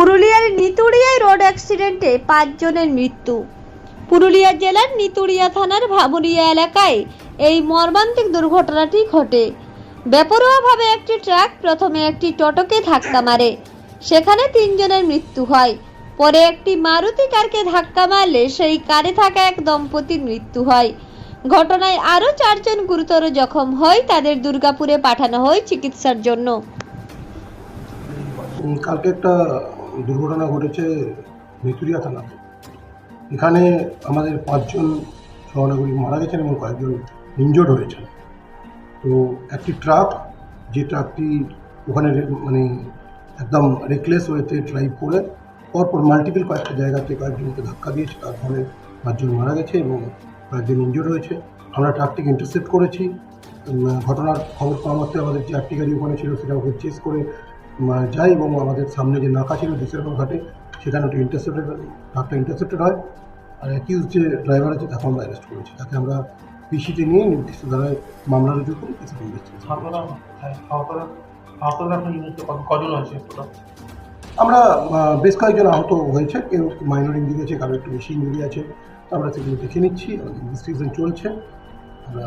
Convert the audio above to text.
পুরুলিয়ার নিতুড়িয়ায় রোড অ্যাক্সিডেন্টে পাঁচজনের মৃত্যু। পুরুলিয়া জেলার নিতুড়িয়া থানার ভাবুরিয়া এলাকায় এই মর্মান্তিক দুর্ঘটনাটি ঘটে। বেপরোয়াভাবে একটি ট্রাক প্রথমে একটি টোটোকে ধাক্কা মারে। সেখানে তিনজনের মৃত্যু হয়। পরে একটি মারুতি কারকে ধাক্কা মারলে সেই কারে থাকা এক দম্পতির মৃত্যু হয়। ঘটনায় আরও চারজন গুরুতর জখম হয় তাদের দুর্গাপুরে পাঠানো হয় চিকিৎসার জন্য। কালকে একটা দুর্ঘটনা ঘটেছে মিতুরিয়া থানাতে। এখানে আমাদের পাঁচজন সহনাগরিক মারা গেছেন এবং কয়েকজন ইনজোর্ড হয়েছেন। তো একটি ট্রাক, যে ট্রাকটি ওখানে মানে একদম রেকলেস ওয়েতে ড্রাইভ করে পরপর মাল্টিপল কয়েকটা জায়গাতে কয়েকজনকে ধাক্কা দিয়েছে, তার ফলে পাঁচজন মারা গেছে এবং কয়েকজন ইনজোর্ড হয়েছে। আমরা ট্রাকটিকে ইন্টারসেপ্ট করেছি। ঘটনার খবর পাওয়া মাত্রে আমাদের যে আটটি গাড়ি ওখানে ছিল সেটা ওকে চেস করে যাই এবং আমাদের সামনে যে নাকা ছিল ডিসেম্বর ঘাটে সেখানে ওটা ইন্টারসেপ্টেড ট্রাকটা ইন্টারসেপ্টেড হয়। আর অ্যাকিউজ যে ড্রাইভার আছে তাকে আমরা অ্যারেস্ট করেছি। তাকে আমরা পিসিতে নিয়ে নির্দিষ্ট ধারায় মামলা রুজু করে কিছু হ্যাঁ, কজন আছে আমরা বেশ কয়েকজন আহত হয়েছে। কেউ মাইনর ইঞ্জুরি আছে কারও একটু বেশি ইঞ্জুরি আছে। তো আমরা সেগুলো দেখে নিচ্ছি। ইনভেস্টিগেশন চলছে। আমরা